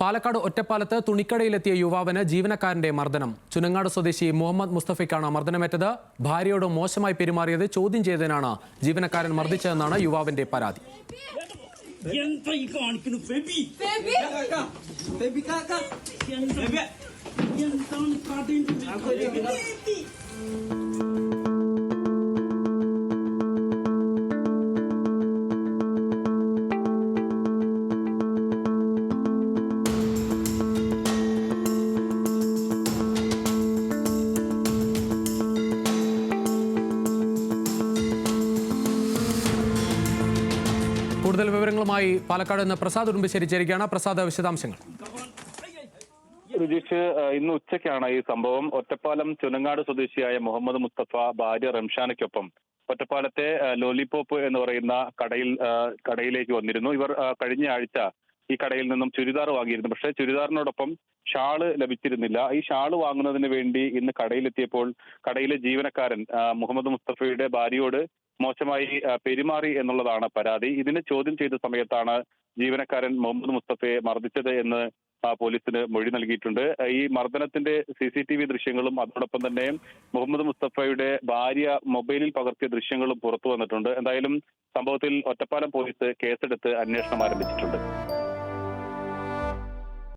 പാലക്കാട് ഒറ്റപ്പാലത്ത് തുണിക്കടയിലെത്തിയ യുവാവിന് ജീവനക്കാരന്റെ മർദ്ദനം. ചുനങ്ങാട് സ്വദേശി മുഹമ്മദ് മുസ്തഫയ്ക്കാണ് മർദ്ദനമേറ്റത്. ഭാര്യയോട് മോശമായി പെരുമാറിയത് ചോദ്യം ചെയ്തതിനാണ് ജീവനക്കാരൻ മർദ്ദിച്ചതെന്നാണ് യുവാവിന്റെ പരാതി. എന്താണ് കൂടുതൽ വിവരങ്ങളുമായി പാലക്കാട് നിന്ന് പ്രസാദ് ഉടുമ്പശ്ശേരി ചേരുകയാണ് പ്രസാദ് വിശദാംശങ്ങൾ. ഏഹ് ഇന്ന് ഉച്ചയ്ക്കാണ് ഈ സംഭവം. ഒറ്റപ്പാലം ചുനങ്ങാട് സ്വദേശിയായ മുഹമ്മദ് മുസ്തഫ ഭാര്യ റംഷാനയ്ക്കൊപ്പം ഒറ്റപ്പാലത്തെ ലോലിപോപ്പ് എന്ന് പറയുന്ന കടയിൽ കടയിലേക്ക് വന്നിരുന്നു. ഇവർ കഴിഞ്ഞ ആഴ്ച ഈ കടയിൽ നിന്നും ചുരിദാർ വാങ്ങിയിരുന്നു. പക്ഷേ ചുരിദാറിനോടൊപ്പം ഷാൾ ലഭിച്ചിരുന്നില്ല. ഈ ഷാൾ വാങ്ങുന്നതിന് വേണ്ടി ഇന്ന് കടയിലെത്തിയപ്പോൾ കടയിലെ ജീവനക്കാരൻ മുഹമ്മദ് മുസ്തഫയുടെ ഭാര്യയോട് മോശമായി പെരുമാറി എന്നുള്ളതാണ് പരാതി. ഇതിനെ ചോദ്യം ചെയ്ത സമയത്താണ് ജീവനക്കാരൻ മുഹമ്മദ് മുസ്തഫയെ മർദ്ദിച്ചത് എന്ന് പോലീസിന് മൊഴി നൽകിയിട്ടുണ്ട്. ഈ മർദ്ദനത്തിന്റെ സി സി ടി വി ദൃശ്യങ്ങളും അതോടൊപ്പം തന്നെ മുഹമ്മദ് മുസ്തഫയുടെ ഭാര്യ മൊബൈലിൽ പകർത്തിയ ദൃശ്യങ്ങളും പുറത്തു വന്നിട്ടുണ്ട്. എന്തായാലും സംഭവത്തിൽ ഒറ്റപ്പാലം പോലീസ് കേസെടുത്ത് അന്വേഷണം ആരംഭിച്ചിട്ടുണ്ട്.